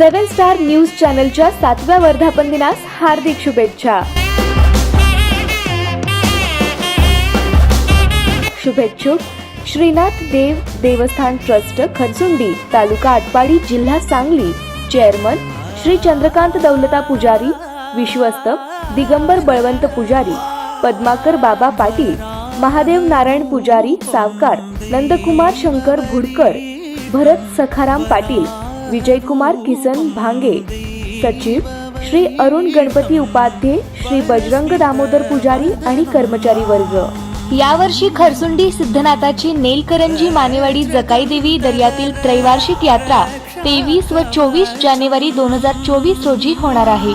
Seven star news चॅनलच्या सातव्या वर्धापन दिनास हार्दिक शुभेच्छा. शुभेच्छुक श्रीनाथ देव देवस्थान ट्रस्ट खरसुंडी तालुका आटपाडी जिल्हा सांगली. चेअरमन श्री चंद्रकांत दौलता पुजारी विश्वस्त दिगंबर बळवंत पुजारी पद्माकर बाबा पाटील महादेव नारायण पुजारी सावकार नंदकुमार शंकर भुडकर भरत सखाराम पाटील विजयकुमार किसन भांगे सचिव श्री अरुण गणपती उपाध्ये श्री बजरंग दामोदर पुजारी आणि कर्मचारी वर्ग. यावर्षी खरसुंडी सिद्धनाथाची नेलकरंजी मानेवाडी जकाई देवी दर्यातील त्रैवार्षिक यात्रा तेवीस व चोवीस जानेवारी दोन हजार चोवीस रोजी होणार आहे.